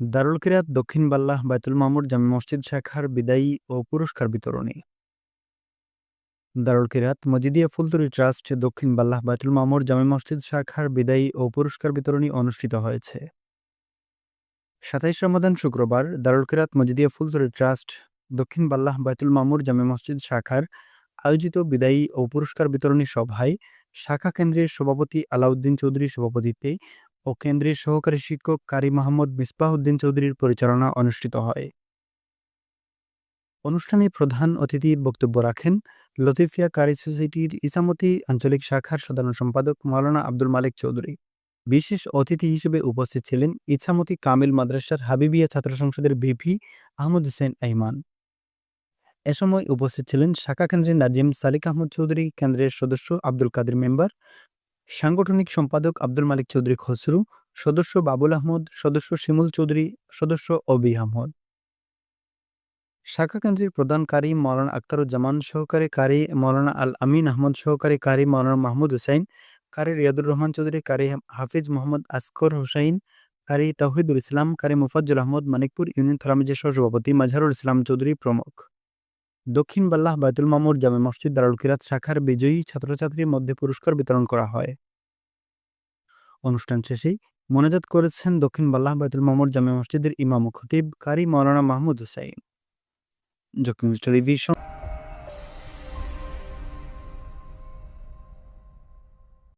দারুল কিরাত, দক্ষিণ বাল্লাহ বায়তুল মামুর, জামে মসজিদ শাখার বিদায়ী ও পুরস্কার বিতরণী। দারুল কিরাত, মজিদিয়া ফুলতরি ট্রাস্ট, দক্ষিণ বাল্লাহ বায়তুল মামুর, জামে মসজিদ শাখার বিদায়ী ও পুরস্কার বিতরণী অনুষ্ঠিত হয়েছে। সাতাইশ রমাদান শুক্রবার, দারুল কিরাত, মজিদিয়া ফুলতরি ট্রাস্ট, দক্ষিণ বাল্লাহ বায়তুল মামুর, জামে মসজিদ শাখার আয়োজিত বিদায়ী ও পুরস্কার বিতরণী সভায় শাখা কেন্দ্রের সভাপতি আলাউদ্দিন চৌধুরীর সভাপতিত্বে ও কেন্দ্রের সহকারী শিক্ষক কারি মোহাম্মদ মিসবাহউদ্দিন চৌধুরীর পরিচালনা অনুষ্ঠিত হয়। অনুষ্ঠানে প্রধান অতিথির বক্তব্য রাখেন লতিফিয়া কারি সোসাইটির ইসামতি আঞ্চলিক শাখার সাধারণ সম্পাদক মাওলানা আব্দুল মালিক চৌধুরী। বিশেষ অতিথি হিসেবে উপস্থিত ছিলেন ইছামতি কামিল মাদ্রাসার হাবিবিয়া ছাত্র সংসদের ভিপি আহমদ হোসেন আইমান। এ সময় উপস্থিত ছিলেন শাখা কেন্দ্রের নাজিম সালিক আহমদ চৌধুরী, কেন্দ্রের সদস্য আব্দুল কাদের মেম্বার সাংগঠনিক সম্পাদক আব্দুল মালিক চৌধুরী খসরু, সদস্য বাবুল আহমদ, সদস্য শিমুল চৌধুরী, সদস্য অবি আহমদ। শাখা কেন্দ্রের প্রধান কারি মৌলানা আখতারুজ্জামান সহকারী কারি মৌলানা আল আমিন আহমদ সহকারী কারি মৌলানা মাহমুদ হুসাইন, কারি রিয়াদুর রহমান চৌধুরী, কারি হাফিজ মোহাম্মদ আসকর হুসাইন, কারি তৌহিদুল ইসলাম, কারি মুফাজ্জুল আহমদ মানিকপুর ইউনিয়ন থরামিজের সহসভাপতি মাজহারুল ইসলাম চৌধুরী প্রমুখ। দক্ষিণ বাল্লাহ বায়তুল মামুর জামে মসজিদ দারুল কিরাত শাখার বিজয়ী ছাত্রছাত্রীর মধ্যে পুরস্কার বিতরণ করা হয়। অনুষ্ঠান শেষেই মোনাজাত করেছেন দক্ষিণ বাল্লাহ বায়তুল মোহাম্মদ জামে মসজিদের ইমাম খতিব কারি মৌলানা মাহমুদ হুসাইন। জকিম টেলিভিশন